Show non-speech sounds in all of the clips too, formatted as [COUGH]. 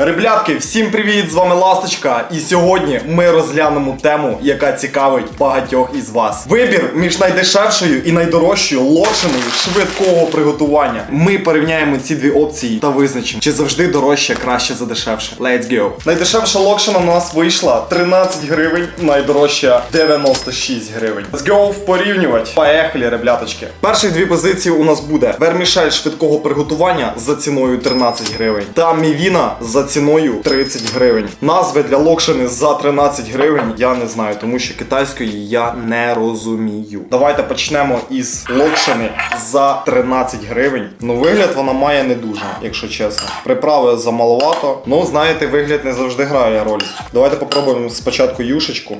Реблятки, всім привіт! З вами Ласточка. І сьогодні ми розглянемо тему, яка цікавить багатьох із вас. Вибір між найдешевшою і найдорожчою локшиною швидкого приготування. Ми порівняємо ці дві опції та визначимо, чи завжди дорожче краще за дешевше. Let's go! Найдешевша локшина у нас вийшла 13 гривень, найдорожча 96 гривень. Let's go порівнювати. Поехали, ребляточки. Перші дві позиції у нас буде вермішель швидкого приготування за ціною 13 гривень та мівіна за ціною 30 гривень. Назви для локшини за 13 гривень я не знаю, тому що китайської я не розумію. Давайте почнемо із локшини за 13 гривень. Ну, вигляд вона має не дуже, якщо чесно. Приправи замаловато. Ну, знаєте, вигляд не завжди грає роль. Давайте попробуємо спочатку юшечку.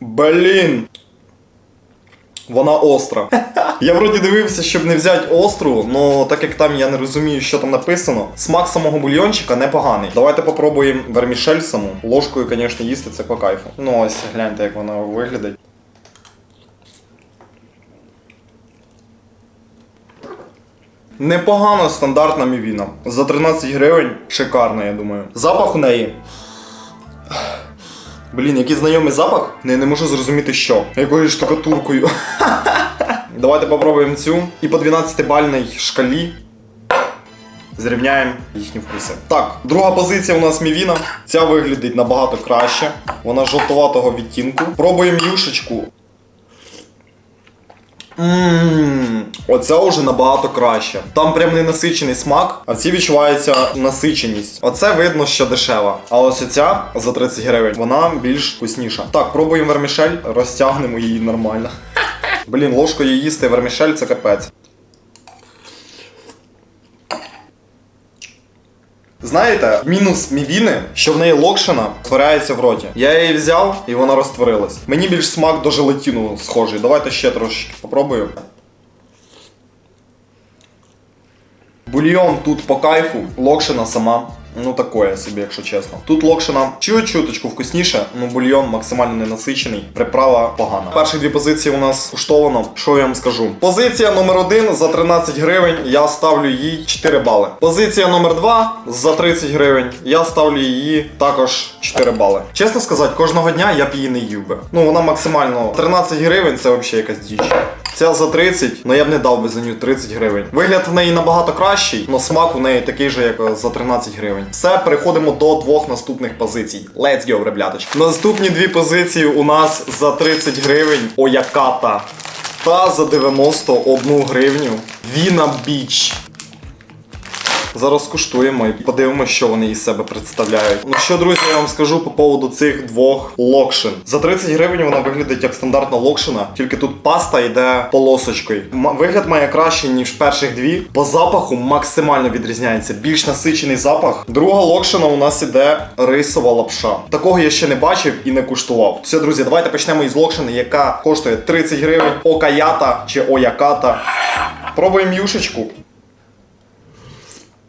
Блін. Вона остра. [LAUGHS] Я вроді дивився, щоб не взяти остру, але так як там я не розумію, що там написано. Смак самого бульйончика непоганий. Давайте попробуємо вермішель саму. Ложкою, звісно, їсти це по кайфу. Ну ось гляньте, як вона виглядить. Непогано стандартна мівіна. За 13 гривень шикарна, я думаю. Запах у неї. Блін, який знайомий запах? Я не можу зрозуміти що. Якою штукатуркою. [LAUGHS] Давайте попробуємо цю. І по 12-бальній шкалі зрівняємо їхні вкуси. Так, друга позиція у нас мівіна. Ця виглядить набагато краще. Вона жовтоватого відтінку. Пробуємо юшечку. Ммм, оця вже набагато краще. Там прям не насичений смак, а в цій відчувається насиченість. Оце видно, що дешева. А ось оця за 30 гривень, вона більш вкусніша. Так, пробуємо вермішель, розтягнемо її нормально. [LAUGHS] Блін, ложкою їсти вермішель це капець. Знаєте, мінус мівіни, що в неї локшина творяється в роті. Я її взяв і вона розтворилась. Мені більш смак до желатину схожий. Давайте ще трошечки попробую. Бульйон тут по кайфу, локшина сама. Ну такое собі, якщо чесно. Тут локшина чуть-чуточку вкусніше, ну бульйон максимально ненасичений, приправа погана. Перші дві позиції у нас куштовано. Що я вам скажу? Позиція номер один за 13 гривень. Я ставлю їй 4 бали. Позиція номер 2 за 30 гривень. Я ставлю її також 4 бали. Чесно сказати, кожного дня я б її не їв би. Ну вона максимально 13 гривень це взагалі якась діч. Ця за 30, але я б не дав би за нього 30 гривень. Вигляд в неї набагато кращий, але смак у неї такий же, як за 13 гривень. Все, переходимо до двох наступних позицій. Let's go, ребляточки. Наступні дві позиції у нас за 30 гривень Ояката. Та за 91 гривню Віна Біч. Зараз куштуємо і подивимося, що вони із себе представляють. Ну що, друзі, я вам скажу по поводу цих двох локшин. За 30 гривень вона виглядить як стандартна локшина, тільки тут паста йде полосочкою. Вигляд має кращий, ніж перших дві. По запаху максимально відрізняється. Більш насичений запах. Друга локшина у нас іде рисова лапша. Такого я ще не бачив і не куштував. Все, друзі, давайте почнемо із локшини, яка коштує 30 гривень. Окаята чи ояката. Пробуємо юшечку.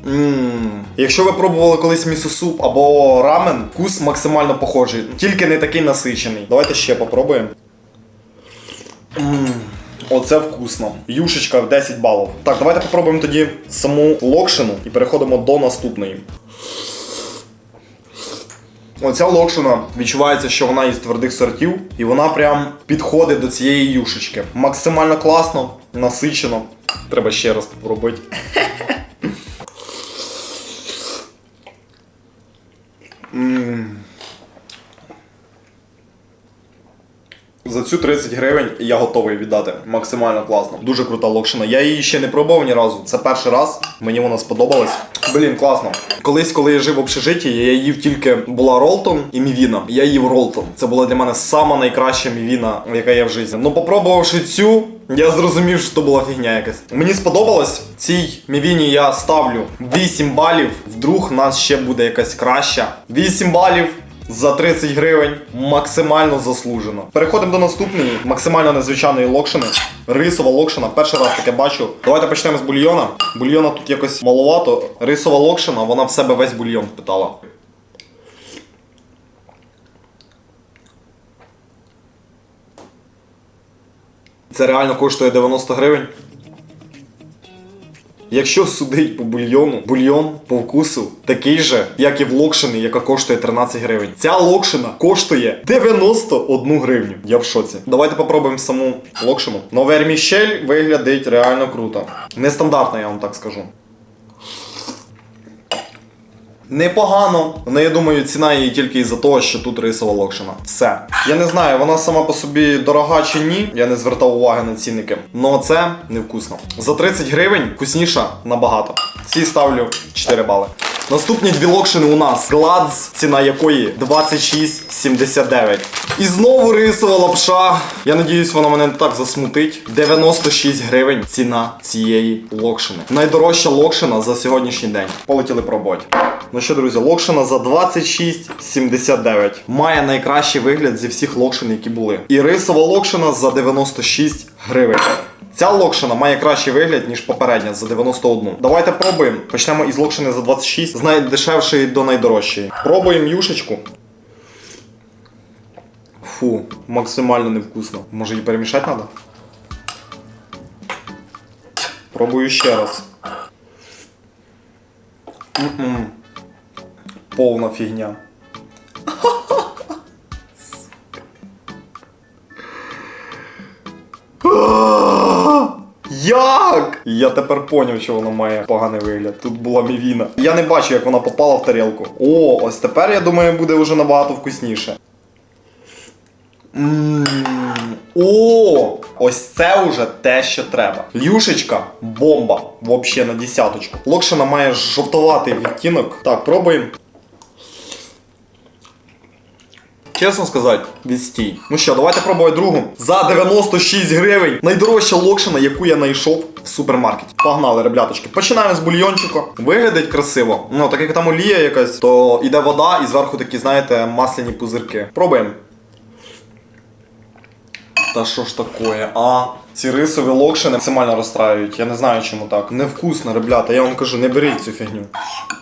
Ммм. Якщо ви пробували колись місо-суп або рамен, вкус максимально похожий, тільки не такий насичений. Давайте ще попробуємо. Ммм. Оце вкусно. Юшечка в 10 балів. Так, давайте попробуємо тоді саму локшину і переходимо до наступної. Оця локшина відчувається, що вона із твердих сортів, і вона прям підходить до цієї юшечки. Максимально класно, насичено. Треба ще раз попробувати. [LAUGHS] Цю 30 гривень я готовий віддати. Максимально класно. Дуже крута локшина. Я її ще не пробував ні разу. Це перший раз. Мені вона сподобалась. Блін, класно. Колись, коли я жив в общежитті, я їв тільки була Ролтон і Мівіна. Я їв Ролтон. Це була для мене сама найкраща Мівіна, яка є в житті. Ну, попробувавши цю, я зрозумів, що то була фігня якась. Мені сподобалось. Цій Мівіні я ставлю 8 балів. Вдруг нас ще буде якась краща. 8 балів. За 30 гривень максимально заслужено. Переходимо до наступної максимально незвичайної локшини. Рисова локшина. Перший раз таке бачу. Давайте почнемо з бульйона. Бульйона тут якось маловато. Рисова локшина, вона в себе весь бульйон впитала. Це реально коштує 90 гривень. Якщо судить по бульйону, бульйон по вкусу такий же, як і в локшини, яка коштує 13 гривень. Ця локшина коштує 91 гривню. Я в шоці. Давайте попробуємо саму локшину. Но вермішель виглядить реально круто. Нестандартно, я вам так скажу. Непогано, але я думаю, ціна її тільки із-за того, що тут рисова локшина. Все. Я не знаю, вона сама по собі дорога чи ні. Я не звертав уваги на цінники. Но це невкусно. За 30 гривень вкусніша набагато. Ці ставлю 4 бали. Наступні дві локшини у нас. Гладз, ціна якої 26,79. І знову рисова лапша. Я надіюсь, вона мене не так засмутить. 96 гривень ціна цієї локшини. Найдорожча локшина за сьогоднішній день. Полетіли пробувати. Ну що, друзі, локшина за 26,79. Має найкращий вигляд зі всіх локшин, які були. І рисова локшина за 96 гривень. Ця локшина має кращий вигляд, ніж попередня за 91. Давайте пробуємо. Почнемо із локшини за 26, з найдешевшої до найдорожчої. Пробуємо юшечку. Фу, максимально невкусно. Може її перемішати треба? Пробую ще раз. М-м. Повна фігня. Як? Я тепер поняв, що воно має поганий вигляд. Тут була мівіна. Я не бачу, як вона попала в тарілку. О, ось тепер, я думаю, буде вже набагато вкусніше. Ммм. О, ось це уже те, що треба. Юшечка, бомба. Вообще на десяточку. Локшина має жовтуватий відтінок. Так, пробуємо. Чесно сказати, відстій. Ну що, давайте пробувати другу. За 96 гривень. Найдорожча локшина, яку я знайшов в супермаркеті. Погнали, ребляточки. Починаємо з бульйончика. Виглядить красиво. Ну, так як там олія якась, то іде вода і зверху такі, знаєте, масляні пузирки. Пробуємо. Та що ж таке, а? Ці рисові локшини максимально розстраюють. Я не знаю, чому так. Невкусно, ребята. Я вам кажу, не беріть цю фігню.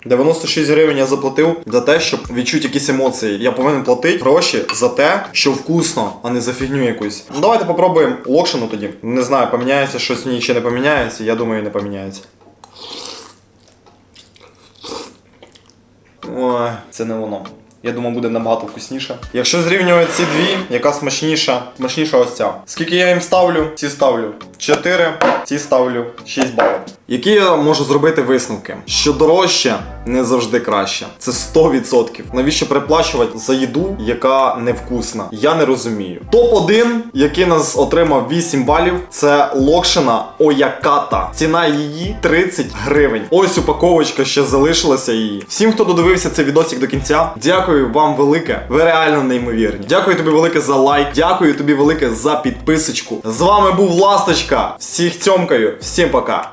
96 гривень я заплатив за те, щоб відчути якісь емоції. Я повинен платити гроші за те, що вкусно, а не за фігню якусь. Ну давайте попробуємо локшину тоді. Не знаю, поміняється щось в ній чи не поміняється. Я думаю, не поміняється. Ой, це не воно. Я думаю, буде набагато вкусніше. Якщо зрівнювати ці дві, яка смачніша, смачніша ось ця. Скільки я їм ставлю? Ці ставлю 4, ці ставлю 6 балів. Які я можу зробити висновки? Що дорожче не завжди краще. Це 100%. Навіщо переплачувати за їду, яка невкусна? Я не розумію. Топ-1, який нас отримав 8 балів, це локшина Ояката. Ціна її 30 гривень. Ось упаковочка ще залишилася її. Всім, хто додивився цей відосик до кінця, дякую вам велике. Ви реально неймовірні. Дякую тобі велике за лайк. Дякую тобі велике за підписочку. З вами був Ласточка. Всіх цьомкаю, всім пока.